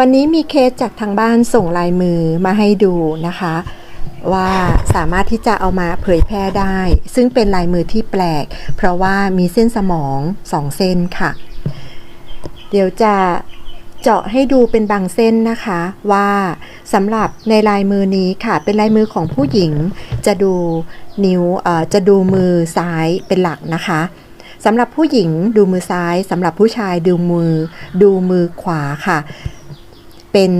วันนี้มีเคสจากทางบ้านส่งลายมือมาให้ดูนะคะ ว่าสามารถที่จะเอามาเผยแพร่ได้ ซึ่งเป็นลายมือที่แปลก เพราะว่ามีเส้นสมองสองเส้นค่ะ เดี๋ยวจะเจาะให้ดูเป็นบางเส้นนะคะว่าสำหรับในลายมือนี้ค่ะ เป็นลายมือของผู้หญิง จะดูนิ้วจะดูมือซ้ายเป็นหลักนะคะสำหรับผู้หญิงดูมือซ้ายสำหรับผู้ชายดูมือ ดูมือขวาค่ะ เป็น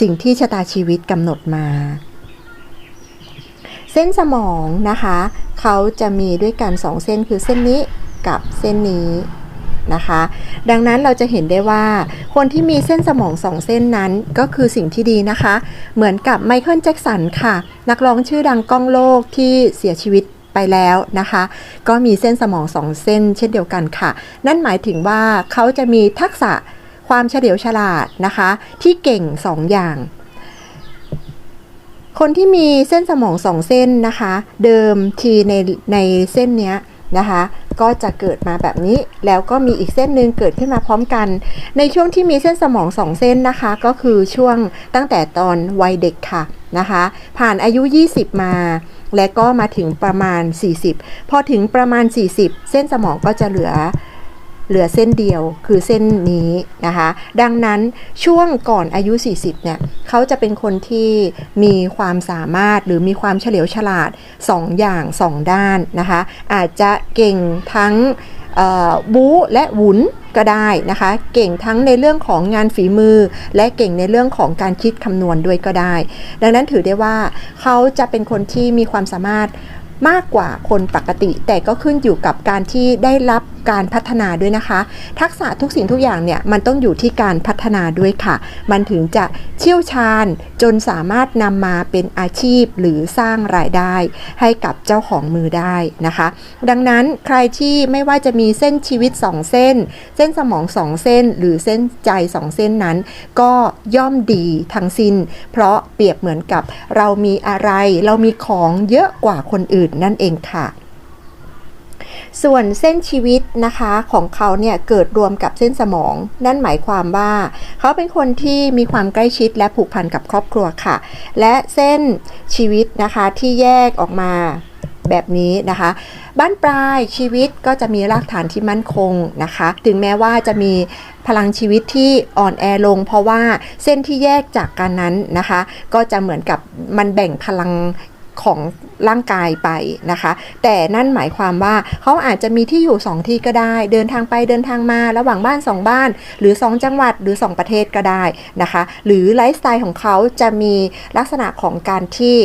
สิ่งที่ชะตาชีวิตกำหนดมา เส้นสมองนะคะ เขาจะมีด้วยกันสองเส้นคือเส้นนี้กับเส้นนี้นะคะ ดังนั้นเราจะเห็นได้ว่าคนที่มีเส้นสมองสองเส้นนั้นก็คือสิ่งที่ดีนะคะ เหมือนกับไมเคิลแจ็กสันค่ะ นักร้องชื่อดังก้องโลกที่เสียชีวิตไปแล้วนะคะ ก็มีเส้นสมองสองเส้นเช่นเดียวกันค่ะ นั่นหมายถึงว่าเขาจะมีทักษะ ความเฉลียวฉลาดนะคะ ที่เก่งสองอย่าง คนที่มีเส้นสมองสองเส้นนะคะ เดิมทีในในเส้นเนี้ยนะคะก็จะเกิดมาแบบนี้แล้วก็มีอีกเส้นหนึ่งเกิดขึ้นมาพร้อมกัน ในช่วงที่มีเส้นสมองสองเส้นนะคะ ก็คือช่วงตั้งแต่ตอนวัยเด็กค่ะนะคะ ผ่านอายุ 20 มา และก็มาถึงประมาณ 40 พอถึงประมาณ 40 เส้นสมองก็จะเหลือ เหลือเส้นเดียวคือเส้นนี้นะคะ ดังนั้นช่วงก่อนอายุ 40 เนี่ยเขาจะเป็นคนที่มีความสามารถหรือมีความเฉลียวฉลาด 2 อย่าง 2 ด้านนะคะ อาจจะเก่งทั้งบู๊และหวุนก็ได้นะคะ เก่งทั้งในเรื่องของงานฝีมือ และเก่งในเรื่องของการคิดคำนวณด้วยก็ได้ ดังนั้นถือได้ว่าเขาจะเป็นคนที่มีความสามารถมากกว่าคนปกติ แต่ก็ขึ้นอยู่กับการที่ได้รับ การพัฒนาด้วยนะคะ ทักษะทุกสิ่งทุกอย่างเนี่ยมันต้องอยู่ที่การพัฒนาด้วยค่ะ มันถึงจะเชี่ยวชาญจนสามารถนำมาเป็นอาชีพหรือสร้างรายได้ ให้กับเจ้าของมือได้นะคะ ดังนั้นใครที่ไม่ว่าจะมีเส้นชีวิต 2 เส้น เส้นสมอง 2 เส้น หรือเส้นใจ 2 เส้นนั้น ก็ย่อมดีทั้งสิ้น เพราะเปรียบเหมือนกับเรามีอะไร เรามีของเยอะกว่าคนอื่นนั่นเองค่ะ ส่วนเส้นชีวิตนะคะของเขาเนี่ยเกิดรวมกับเส้นสมอง นั่นหมายความว่า เขาเป็นคนที่มีความใกล้ชิดและผูกพันกับครอบครัวค่ะ และเส้นชีวิตนะคะที่แยกออกมาแบบนี้นะคะ บ้านปลายชีวิตก็จะมีรากฐานที่มั่นคงนะคะ ถึงแม้ว่าจะมีพลังชีวิตที่อ่อนแอลง เพราะว่าเส้นที่แยกจากกันนั้นนะคะ ก็จะเหมือนกับมันแบ่งพลัง ของร่างกายไปนะคะ แต่นั่นหมายความว่าเขาอาจจะมีที่อยู่ 2 ที่ก็ได้ เดินทางไปเดินทางมาระหว่างบ้าน 2 บ้าน หรือ 2 จังหวัดหรือ 2 ประเทศก็ได้นะคะ หรือไลฟ์สไตล์ของเขาจะมีลักษณะของการที่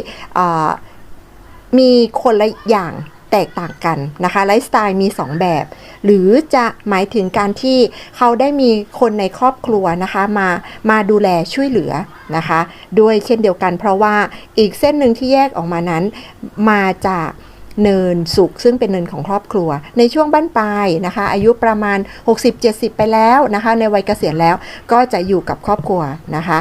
มีคนละอย่าง แตกต่างกันนะคะไลฟ์สไตล์มี 2 แบบ หรือจะหมายถึงการที่เขาได้มีคนในครอบครัวนะคะมามาดูแลช่วยเหลือนะคะด้วยเช่นเดียวกัน เพราะว่าอีกเส้นหนึ่งที่แยกออกมานั้นมาจากเนินสุขซึ่งเป็นเนินของครอบครัว ในช่วงบ้านปลายนะคะ อายุประมาณ 60-70 ไปแล้วนะคะ ในวัยเกษียณแล้วก็จะอยู่กับครอบครัวนะคะ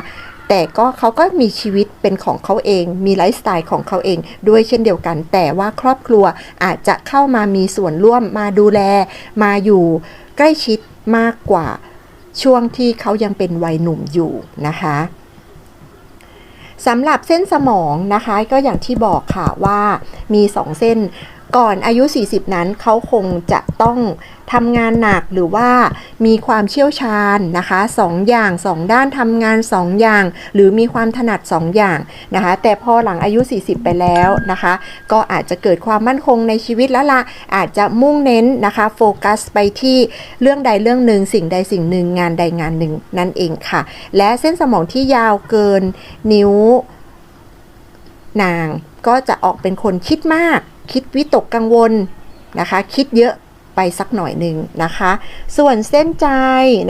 แต่ก็เขาก็มีชีวิตเป็นของเขาเอง มีไลฟ์สไตล์ของเขาเองด้วยเช่นเดียวกัน แต่ว่าครอบครัวอาจจะเข้ามามีส่วนร่วมมาดูแล มาอยู่ใกล้ชิดมากกว่าช่วงที่เขายังเป็นวัยหนุ่มอยู่นะคะสำหรับเส้นสมองนะคะก็อย่างที่บอกค่ะว่ามี 2 เส้นก่อนอายุ 40 นั้นเขาคงจะต้อง ทำงานหนักหรือว่ามีความเชี่ยวชาญนะคะสองอย่างสองด้านทำงานสองอย่าง หรือมีความถนัดสองอย่างนะคะ แต่พอหลังอายุ 40 ไปแล้วนะคะ ก็อาจจะเกิดความมั่นคงในชีวิตแล้วละอาจจะมุ่งเน้นนะคะโฟกัสไปที่เรื่องใดเรื่องหนึ่งสิ่งใดสิ่งหนึ่งงานใดงานหนึ่งนั่นเองค่ะ และเส้นสมองที่ยาวเกินนิ้วนางก็จะออกเป็นคนคิดมาก คิดวิตกกังวลนะคะ คิดเยอะ ไปสักหน่อยหนึ่งนะคะ ส่วนเส้นใจ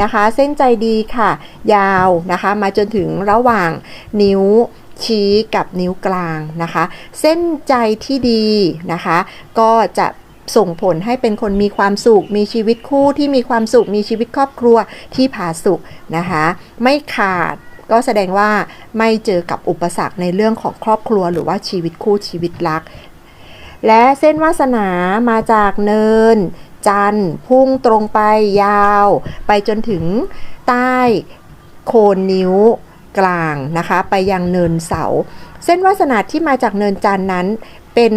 นะคะ เส้นใจดีค่ะ ยาวนะคะ มาจนถึงระหว่างนิ้วชี้กับนิ้วกลางนะคะ เส้นใจที่ดีนะคะ ก็จะส่งผลให้เป็นคนมีความสุข มีชีวิตคู่ที่มีความสุข มีชีวิตครอบครัวที่ผาสุกนะคะ ไม่ขาดก็แสดงว่าไม่เจอกับอุปสรรคในเรื่องของครอบครัว หรือว่าชีวิตคู่ชีวิตรัก และเส้นวาสนามาจากเนิน จันทร์ พุ่งตรงไปยาว ไปจนถึงใต้โคนนิ้วกลางนะคะ ไปยังเนินเสา เส้นวาสนาที่มาจากเนินจันทร์นั้นเป็น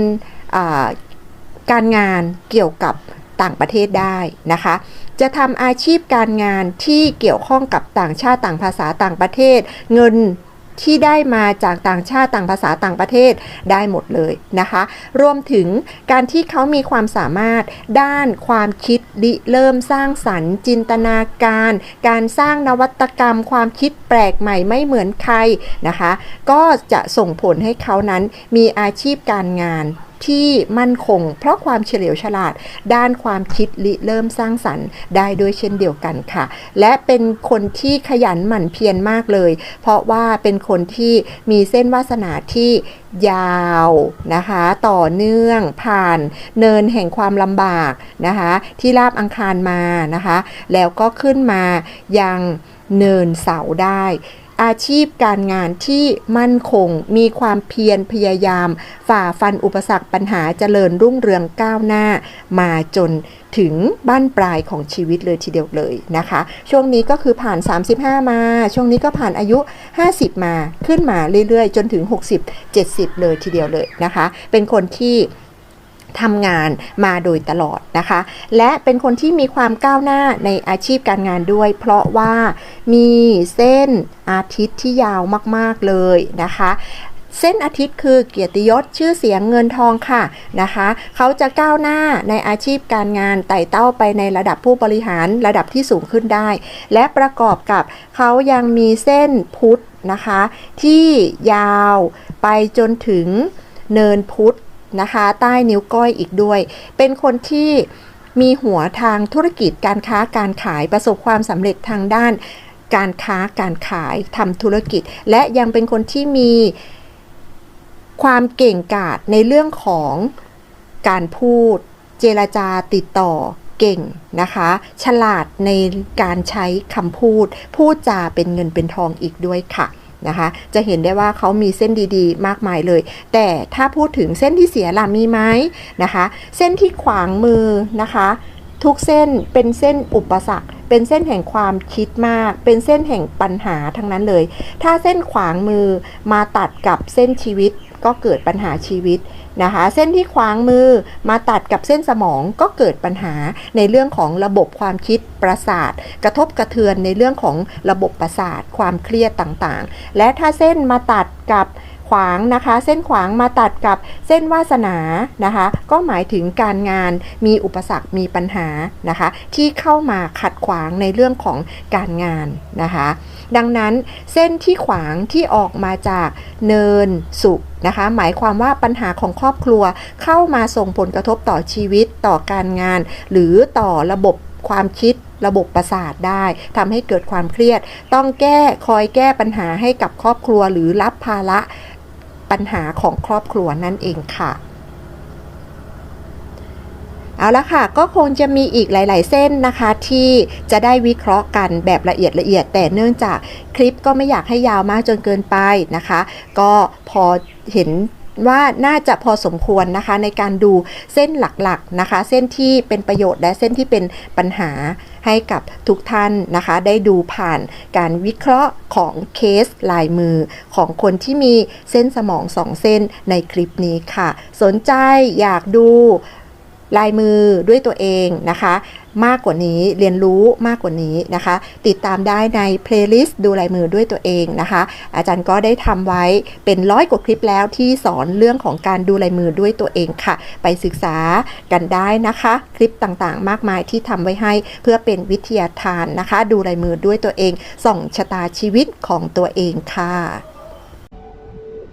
การงานเกี่ยวกับต่างประเทศได้นะคะ จะทำอาชีพการงานที่เกี่ยวข้องกับต่างชาติต่างภาษาต่างประเทศ เงิน ที่ได้มาจากต่างชาติต่างภาษาต่างประเทศได้หมดเลยนะคะ รวมถึงการที่เขามีความสามารถด้านความคิดริเริ่มสร้างสรรค์ จินตนาการ การสร้างนวัตกรรม ความคิดแปลกใหม่ไม่เหมือนใครนะคะ ก็จะส่งผลให้เขานั้นมีอาชีพการงาน ที่มั่นคง เพราะความเฉลียวฉลาด ด้านความคิดริเริ่มสร้างสรรค์ได้ด้วยเช่นเดียวกันค่ะ และเป็นคนที่ขยันหมั่นเพียรมากเลย เพราะว่าเป็นคนที่มีเส้นวาสนาที่ยาวนะคะ ต่อเนื่องผ่านเนินแห่งความลำบากนะคะ ที่ราบอังคารมานะคะ แล้วก็ขึ้นมายังเนินเสาได้ อาชีพการงานที่มั่นคง มีความเพียรพยายาม ฝ่าฟันอุปสรรคปัญหาเจริญรุ่งเรืองก้าวหน้า มาจนถึงบ้านปลายของชีวิตเลยทีเดียวเลยนะคะ ช่วงนี้ก็คือผ่าน 35 มา ช่วงนี้ก็ผ่านอายุ 50 มาขึ้นมาเรื่อยๆ จนถึง 60 70 เลยทีเดียวเลยนะคะ เป็นคนที่ ทำงานมาโดยตลอดนะคะ และเป็นคนที่มีความก้าวหน้าในอาชีพการงานด้วย เพราะว่ามีเส้นอาทิตย์ที่ยาวมาก ๆ เลยนะคะเส้นอาทิตย์คือเกียรติยศชื่อเสียงเงินทองค่ะนะคะ เขาจะก้าวหน้าในอาชีพการงานไต่เต้าไปในระดับผู้บริหารระดับที่สูงขึ้นได้ และประกอบกับเขายังมีเส้นพุทธนะคะ ที่ยาวไปจนถึงเนินพุทธ นะคะ ใต้นิ้วก้อยอีกด้วย เป็นคนที่มีหัวทางธุรกิจการค้าการขายประสบความสำเร็จทางด้าน การค้าการขายทำธุรกิจ และยังเป็นคนที่มีความเก่งกาจในเรื่องของการพูด เจรจาติดต่อเก่งนะคะ ฉลาดในการใช้คำพูด พูดจาเป็นเงินเป็นทองอีกด้วยค่ะ นะคะ จะเห็นได้ว่าเขามีเส้นดีๆ มากมายเลย แต่ถ้าพูดถึงเส้นที่เสียล่ะมีไหมนะคะ เส้นที่ขวางมือนะคะ ทุกเส้นเป็นเส้นอุปสรรค เป็นเส้นแห่งความคิดมาก เป็นเส้นแห่งปัญหาทั้งนั้นเลย ถ้าเส้นขวางมือมาตัดกับเส้นชีวิต ก็เกิดปัญหาชีวิตนะคะ เส้นที่ขวางมือมาตัดกับเส้นสมองก็เกิดปัญหาในเรื่องของระบบความคิดประสาท กระทบกระเทือนในเรื่องของระบบประสาท ความเครียดต่างๆ และถ้าเส้นมาตัดกับ ขวางนะคะ เส้นขวางมาตัดกับเส้นวาสนานะคะ ก็หมายถึงการงานมีอุปสรรคมีปัญหานะคะ ที่เข้ามาขัดขวางในเรื่องของการงานนะคะ ดังนั้นเส้นที่ขวางที่ออกมาจากเนินสุขนะคะ หมายความว่าปัญหาของครอบครัวเข้ามาส่งผลกระทบต่อชีวิตต่อการงาน หรือต่อระบบความคิดระบบประสาทได้ทำให้เกิดความเครียด ต้องแก้คอยแก้ปัญหาให้กับครอบครัวหรือรับภาระ ปัญหาของครอบครัวนั่นเองค่ะ เอาละค่ะ ก็คงจะมีอีกหลาย ๆ เส้นนะคะ ที่จะได้วิเคราะห์กันแบบละเอียดละเอียด แต่เนื่องจากคลิปก็ไม่อยากให้ยาวมากจนเกินไปนะคะ ก็พอเห็น ว่าน่าจะพอสมควรนะคะ ในการดูเส้นหลักๆนะคะ เส้นที่เป็นประโยชน์และเส้นที่เป็นปัญหาให้กับทุกท่านนะคะ ได้ดูผ่านการวิเคราะห์ของเคสลายมือของคนที่มีเส้นสมองสองเส้นในคลิปนี้ค่ะ สนใจอยากดู ลายมือด้วยตัวเองนะคะ มากกว่านี้เรียนรู้มากกว่านี้นะคะ ติดตามได้ในเพลย์ลิสต์ดูลายมือด้วยตัวเองนะคะ อาจารย์ก็ได้ทำไว้เป็นร้อยกว่าคลิปแล้วที่สอนเรื่องของการดูลายมือด้วยตัวเองค่ะ ไปศึกษากันได้นะคะ คลิปต่างๆ มากมายที่ทำไว้ให้เพื่อเป็นวิทยาทานนะคะ ดูลายมือด้วยตัวเองส่องชะตาชีวิตของตัวเองค่ะ